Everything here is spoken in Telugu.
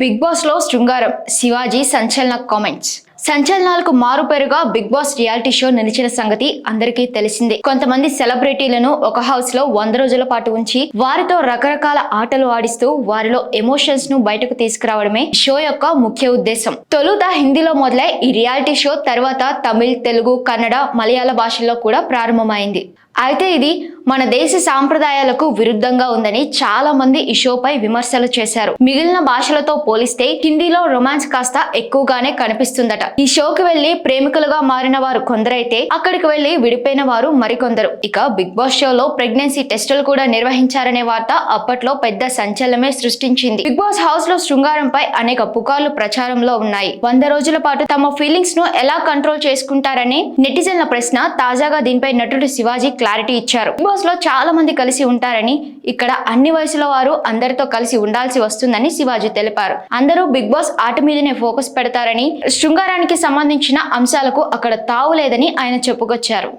బిగ్ బాస్లో శృంగారం శివాజీ సంచలన కామెంట్స్. సంచలనాలకు మారుపేరుగా బిగ్ బాస్ రియాలిటీ షో నిలిచిన సంగతి అందరికీ తెలిసిందే. కొంతమంది సెలబ్రిటీలను ఒక హౌస్లో వంద రోజుల పాటు ఉంచి వారితో రకరకాల ఆటలు ఆడిస్తూ వారిలో ఎమోషన్స్ను బయటకు తీసుకురావడమే షో యొక్క ముఖ్య ఉద్దేశం. తొలుత హిందీలో మొదలై ఈ రియాలిటీ షో తర్వాత తమిళ్ తెలుగు కన్నడ మలయాళ భాషల్లో కూడా ప్రారంభమైంది. అయితే ఇది మన దేశ సాంప్రదాయాలకు విరుద్ధంగా ఉందని చాలా మంది ఈ షోపై విమర్శలు చేశారు. మిగిలిన భాషలతో పోలిస్తే హిందీలో రొమాన్స్ కాస్త ఎక్కువగానే కనిపిస్తుందట. ఈ షోకి వెళ్ళి ప్రేమికులుగా మారిన వారు కొందరైతే అక్కడికి వెళ్ళి విడిపోయిన వారు మరికొందరు. ఇక బిగ్ బాస్ షోలో ప్రెగ్నెన్సీ టెస్టులు కూడా నిర్వహించారనే వార్త అప్పట్లో పెద్ద సంచలనమే సృష్టించింది. బిగ్ బాస్ హౌస్లో శృంగారంపై అనేక పుకార్లు ప్రచారంలో ఉన్నాయి. వంద రోజుల పాటు తమ ఫీలింగ్స్ను ఎలా కంట్రోల్ చేసుకుంటారని నెటిజన్ల ప్రశ్న తాజాగా దీనిపై నటుడు శివాజీ క్లారిటీ ఇచ్చారు. బిగ్ బాస్లో చాలా మంది కలిసి ఉంటారని ఇక్కడ అన్ని వయసుల వారు అందరితో కలిసి ఉండాల్సి వస్తుందని శివాజీ తెలిపారు. అందరూ బిగ్ బాస్ ఆట మీదనే ఫోకస్ పెడతారని వ్యాపారానికి సంబంధించిన అంశాలకు అక్కడ తావు లేదని ఆయన చెప్పుకొచ్చారు.